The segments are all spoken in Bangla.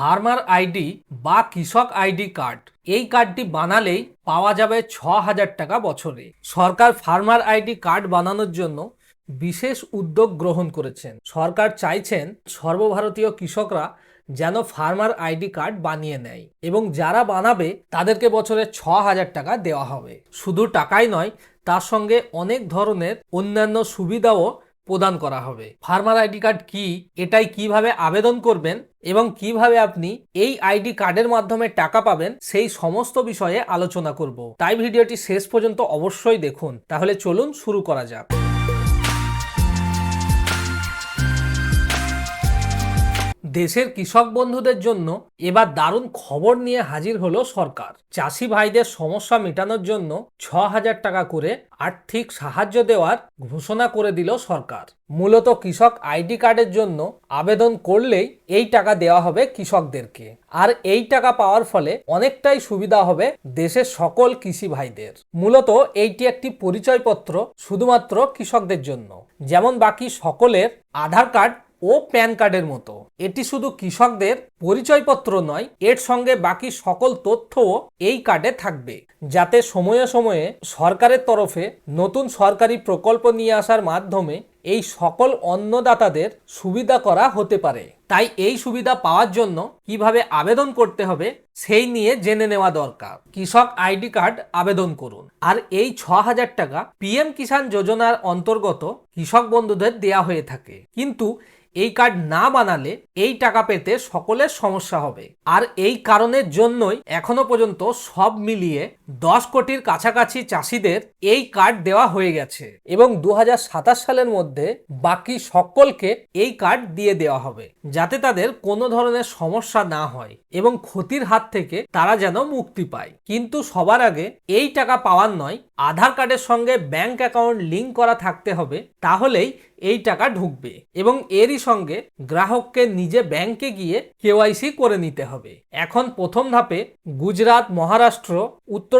ফার্মার আইডি বা কৃষক আইডি কার্ড। এই কার্ডটি বানালেই পাওয়া যাবে ছ হাজার টাকা বছরে। সরকার ফার্মার আইডি কার্ড বানানোর জন্য বিশেষ উদ্যোগ গ্রহণ করেছেন। সরকার চাইছেন সর্বভারতীয় কৃষকরা যেন ফার্মার আইডি কার্ড বানিয়ে নেয় এবং যারা বানাবে তাদেরকে বছরে ছ হাজার টাকা দেওয়া হবে। শুধু টাকাই নয়, তার সঙ্গে অনেক ধরনের অন্যান্য সুবিধাও প্রদান করা হবে। ফার্মার আইডি কার্ড কি? এটাই কীভাবে আবেদন করবেন এবং কীভাবে আপনি এই আইডি কার্ডের মাধ্যমে টাকা পাবেন সেই সমস্ত বিষয়ে আলোচনা করব। তাই ভিডিওটি শেষ পর্যন্ত অবশ্যই দেখুন। তাহলে চলুন শুরু করা যাক। দেশের কৃষক বন্ধুদের জন্য এবার দারুণ খবর নিয়ে হাজির হলো সরকার। চাষি ভাইদের সমস্যা মেটানোর জন্য ছ হাজার টাকা করে আর্থিক সাহায্য দেওয়ার ঘোষণা করে দিল সরকার। মূলত কৃষক আইডি কার্ডের জন্য আবেদন করলেই এই টাকা দেওয়া হবে কৃষকদেরকে। আর এই টাকা পাওয়ার ফলে অনেকটাই সুবিধা হবে দেশের সকল কৃষি ভাইদের। মূলত এইটি একটি পরিচয়পত্র শুধুমাত্র কৃষকদের জন্য। যেমন বাকি সকলের আধার কার্ড ও প্যান কার্ডের মতো। এটি শুধু কৃষকদের পরিচয়পত্র নয়, এর সঙ্গে বাকি সকল তথ্যও এই কার্ডে থাকবে। যাতে সময়ে সময়ে সরকারের তরফে নতুন সরকারি প্রকল্প নিয়ে আসার মাধ্যমে এই সকল অন্নদাতাদের সুবিধা করা হতে পারে। তাই এই সুবিধা পাওয়ার জন্য কীভাবে আবেদন করতে হবে, সেই নিয়ে জেনে নেওয়া দরকার। কৃষক আইডি কার্ড আবেদন করুন। আর এই ছ হাজার টাকা পিএম কিষাণ যোজনার অন্তর্গত কৃষক বন্ধুদের দেয়া হয়ে থাকে। কিন্তু এই কার্ড না বানালে এই টাকা পেতে সকলের সমস্যা হবে। আর এই কারণের জন্যই এখনও পর্যন্ত সব মিলিয়ে দশ কোটির কাছাকাছি চাষিদের এই কার্ড দেওয়া হয়ে গেছে এবং দু হাজার সাতাশ সালের মধ্যে বাকি সকলকে এই কার্ড দিয়ে দেওয়া হবে, যাতে তাদের কোনো ধরনের সমস্যা না হয় এবং ক্ষতির হাত থেকে তারা যেন মুক্তি পায়। কিন্তু সবার আগে এই টাকা পাওয়ার নয়, আধার কার্ডের সঙ্গে ব্যাংক অ্যাকাউন্ট লিঙ্ক করা থাকতে হবে, তাহলেই এই টাকা ঢুকবে এবং এরই সঙ্গে গ্রাহককে নিজে ব্যাংকে গিয়ে কেওয়াইসি করে নিতে হবে। এখন প্রথম ধাপে গুজরাট, মহারাষ্ট্র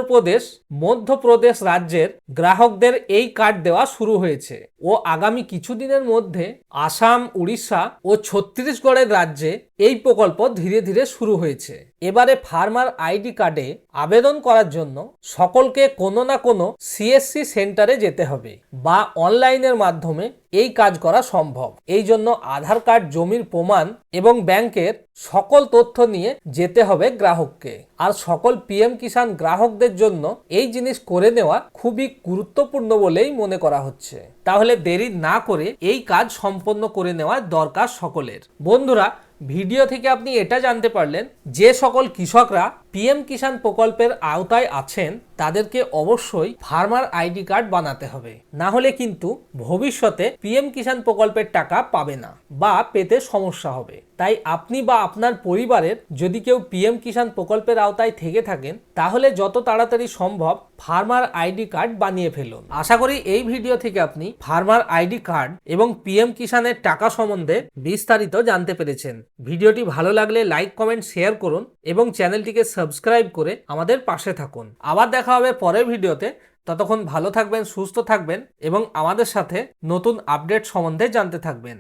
উত্তরপ্রদেশ, মধ্যপ্রদেশ রাজ্যের গ্রাহকদের এই কার্ড দেওয়া শুরু হয়েছে ও আগামী কিছুদিনের মধ্যে আসাম, উড়িষ্যা ও ছত্তিশগড়ের রাজ্যে এই প্রকল্প ধীরে ধীরে শুরু হয়েছে। এবারে ফার্মার আইডি কার্ডে আবেদন করার জন্য সকলকে কোনো না কোনো সিএসসি সেন্টারে যেতে হবে বা অনলাইনের মাধ্যমে এই কাজ করা সম্ভব। এই জন্য আধার কার্ড, জমির প্রমাণ এবং ব্যাংকের সকল তথ্য নিয়ে যেতে হবে গ্রাহককে। আর সকল পিএম কিষাণ গ্রাহকদের জন্য এই জিনিস করে নেওয়া খুবই গুরুত্বপূর্ণ বলেই মনে করা হচ্ছে। তাহলে দেরি না করে এই কাজ সম্পন্ন করে নেওয়া দরকার সকলের। বন্ধুরা ভিডিও থেকে আপনি এটা জানতে পারলেন যে সকল কৃষকরা পিএম কিষাণ প্রকল্পের আওতায় আছেন, তাদেরকে অবশ্যই ফার্মার আইডি কার্ড বানাতে হবে। না হলে কিন্তু ভবিষ্যতে পিএম কিষাণ প্রকল্পের টাকা পাবে না বা পেতে সমস্যা হবে। তাই আপনি বা আপনার পরিবারের যদি কেউ পিএম কিষাণ প্রকল্পের আওতায় থেকে থাকেন, তাহলে যত তাড়াতাড়ি সম্ভব ফার্মার আইডি কার্ড বানিয়ে ফেলুন। আশা করি এই ভিডিও থেকে আপনি ফার্মার আইডি কার্ড এবং পিএম কিষাণের টাকা সম্বন্ধে বিস্তারিত জানতে পেরেছেন। ভিডিওটি ভালো লাগলে লাইক, কমেন্ট, শেয়ার করুন এবং চ্যানেলটিকে সাবস্ক্রাইব করে আমাদের পাশে থাকুন। আবার দেখা হবে পরের ভিডিওতে। ততক্ষণ ভালো থাকবেন, সুস্থ থাকবেন এবং আমাদের সাথে নতুন আপডেট সম্বন্ধে জানতে থাকবেন।